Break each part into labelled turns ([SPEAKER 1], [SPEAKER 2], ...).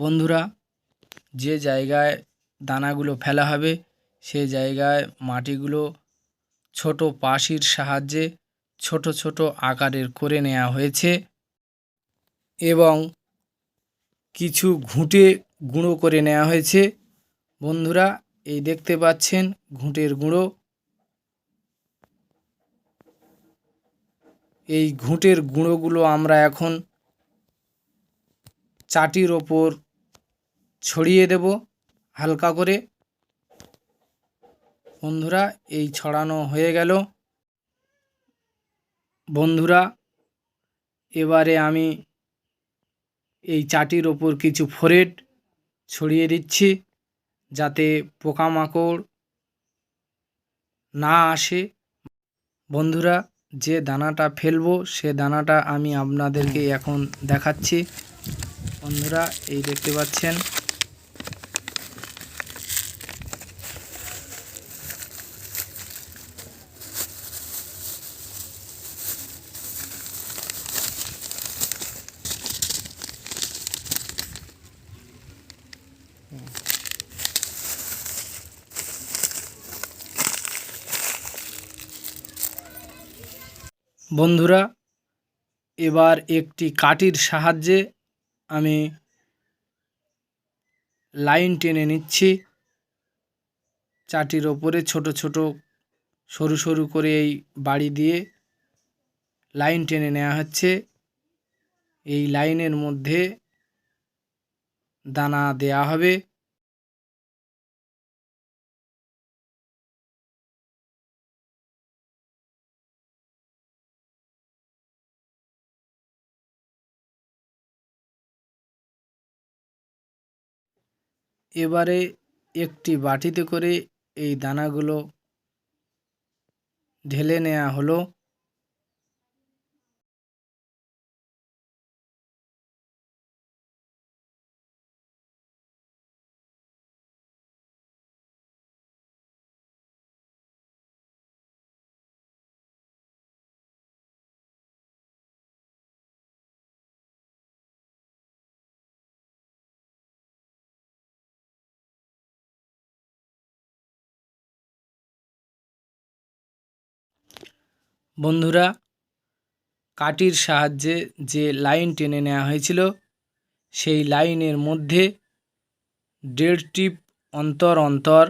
[SPEAKER 1] বন্ধুরা, যে জায়গায় দানাগুলো ফেলা হবে, সে জায়গায় মাটিগুলো ছোট পাশির সাহায্যে ছোট ছোট আকারের করে নেওয়া হয়েছে এবং কিছু ঘুঁটে গুঁড়ো করে নেওয়া হয়েছে। বন্ধুরা, এই দেখতে পাচ্ছেন ঘুঁটের গুঁড়ো। এই ঘুঁটের গুঁড়োগুলো আমরা এখন চাটির ওপর ছড়িয়ে দেব হালকা করে। বন্ধুরা, এই ছড়ানো হয়ে গেল। বন্ধুরা, এবারে আমি এই চাটির ওপর কিছু ফোরেট ছড়িয়ে দিচ্ছি যাতে পোকামাকড় না আসে। বন্ধুরা, যে দানাটা ফেলব, সে দানাটা আমি আপনাদেরকে এখন দেখাচ্ছি। বন্ধুরা, এই দেখতে পাচ্ছেন বন্ধুরা, এবার একটি কাঠির সাহায্যে আমি লাইন টেনে নিচ্ছি। চাটির ওপরে ছোট ছোট সরু সরু করে এই বাড়ি দিয়ে লাইন টেনে নেওয়া হচ্ছে। এই লাইনের মধ্যে দানা দেয়া হবে। এবারে একটি বাটিতে করে এই দানাগুলো ঢেলে নেওয়া হলো। বন্ধুরা কাঠির সাহায্যে যে লাইন টেনে নেওয়া হয়েছিল, সেই লাইনের মধ্যে দেড় টিপ অন্তর অন্তর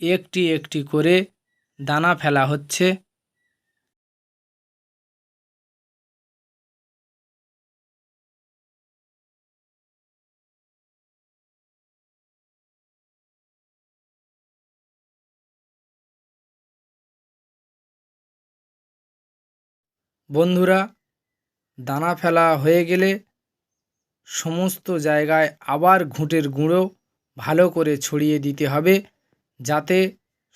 [SPEAKER 1] একটি একটি করে দানা ফেলা হচ্ছে। বন্ধুরা, দানা ফেলা হয়ে গেলে সমস্ত জায়গায় আবার ঘুঁটের গুঁড়ো ভালো করে ছড়িয়ে দিতে হবে যাতে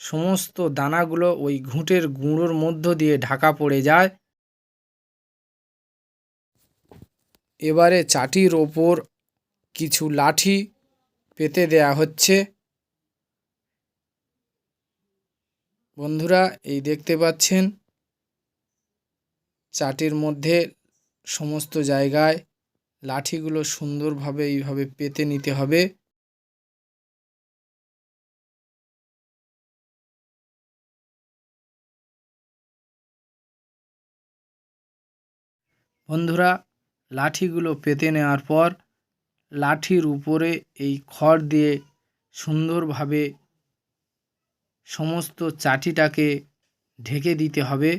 [SPEAKER 1] সমস্ত দানাগুলো ওই ঘুঁটের গুঁড়োর মধ্য দিয়ে ঢাকা পড়ে যায়। এবারে চাটির ওপর কিছু লাঠি পেতে দেয়া হচ্ছে। বন্ধুরা, এই দেখতে পাচ্ছেন চাটির মধ্যে সমস্ত জায়গায় লাঠিগুলো সুন্দরভাবে এইভাবে পেতে নিতে হবে। বন্ধুরা, লাঠিগুলো পেতে নেওয়ার পর লাঠির উপরে এই খড় দিয়ে সুন্দরভাবে সমস্ত চাটিটাকে ঢেকে দিতে হবে।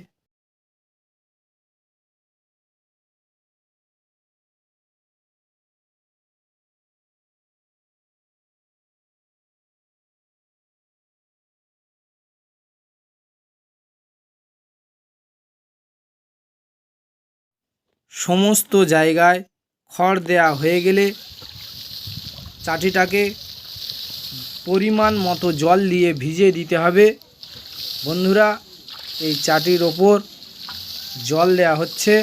[SPEAKER 1] সমস্ত জায়গায় খড় দেয়া হয়ে গেলে চাটিটাকে পরিমাণ মতো জল দিয়ে ভিজে দিতে হবে। বন্ধুরা, এই চাটির ওপর জল দেয়া হচ্ছে।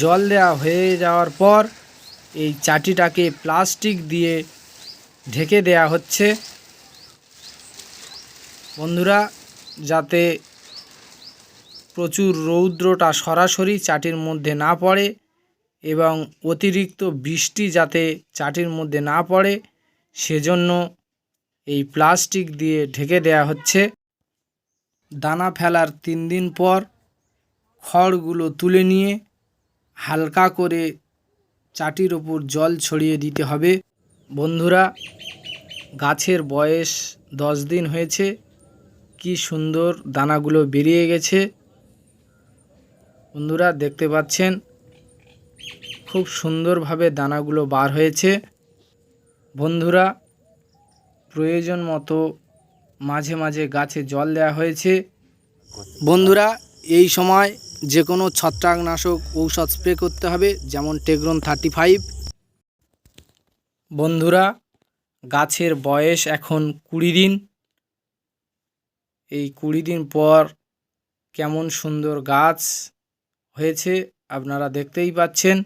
[SPEAKER 1] জল দেওয়া হয়ে যাওয়ার পর এই চাটিটাকে প্লাস্টিক দিয়ে ঢেকে দেয়া হচ্ছে। বন্ধুরা, যাতে প্রচুর রৌদ্রটা সরাসরি চাটির মধ্যে না পড়ে এবং অতিরিক্ত বৃষ্টি যাতে চাটির মধ্যে না পড়ে, সেজন্য এই প্লাস্টিক দিয়ে ঢেকে দেয়া হচ্ছে। দানা ফেলার তিন দিন পর খড়গুলো তুলে নিয়ে হালকা করে চাটির ওপর জল ছড়িয়ে দিতে হবে। বন্ধুরা, গাছের বয়স দশ দিন হয়েছে। কি সুন্দর দানাগুলো বেরিয়ে গেছে। বন্ধুরা, দেখতে পাচ্ছেন? খুব সুন্দরভাবে দানাগুলো বার হয়েছে। বন্ধুরা, প্রয়োজন মতো মাঝে মাঝে গাছে জল দেওয়া হয়েছে। বন্ধুরা, এই সময় যে কোনো ছত্রাকনাশক ঔষধ স্প্রে করতে হবে, যেমন টেগ্রন থার্টি ফাইভ। বন্ধুরা, গাছের বয়স এখন কুড়ি দিন। এই কুড়ি দিন পর কেমন সুন্দর গাছ হয়েছে আপনারা দেখতেই পাচ্ছেন।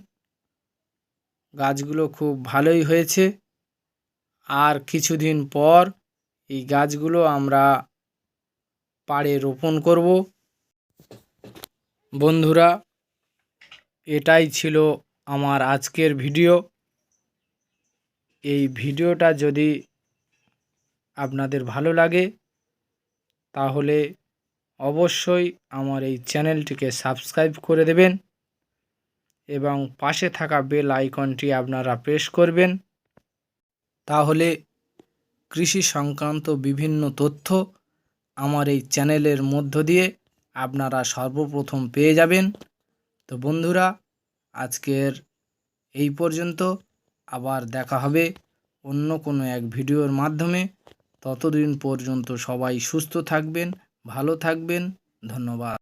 [SPEAKER 1] গাছগুলো খুব ভালোই হয়েছে। আর কিছুদিন পর এই গাছগুলো আমরা পাড়ে রোপণ করব। বন্ধুরা, এটাই ছিল আমার আজকের ভিডিও। এই ভিডিওটা যদি আপনাদের ভালো লাগে, তাহলে অবশ্যই আমার এই চ্যানেলটিকে সাবস্ক্রাইব করে দেবেন এবং পাশে থাকা বেল আইকনটি আপনারা প্রেস করবেন। তাহলে কৃষি সংক্রান্ত বিভিন্ন তথ্য আমার এই চ্যানেলের মধ্য দিয়ে আপনারা সর্বপ্রথম পেয়ে যাবেন। তো বন্ধুরা, আজকের এই পর্যন্ত। আবার দেখা হবে অন্য কোনো এক ভিডিওর মাধ্যমে। ততদিন পর্যন্ত সবাই সুস্থ থাকবেন, ভালো থাকবেন। ধন্যবাদ।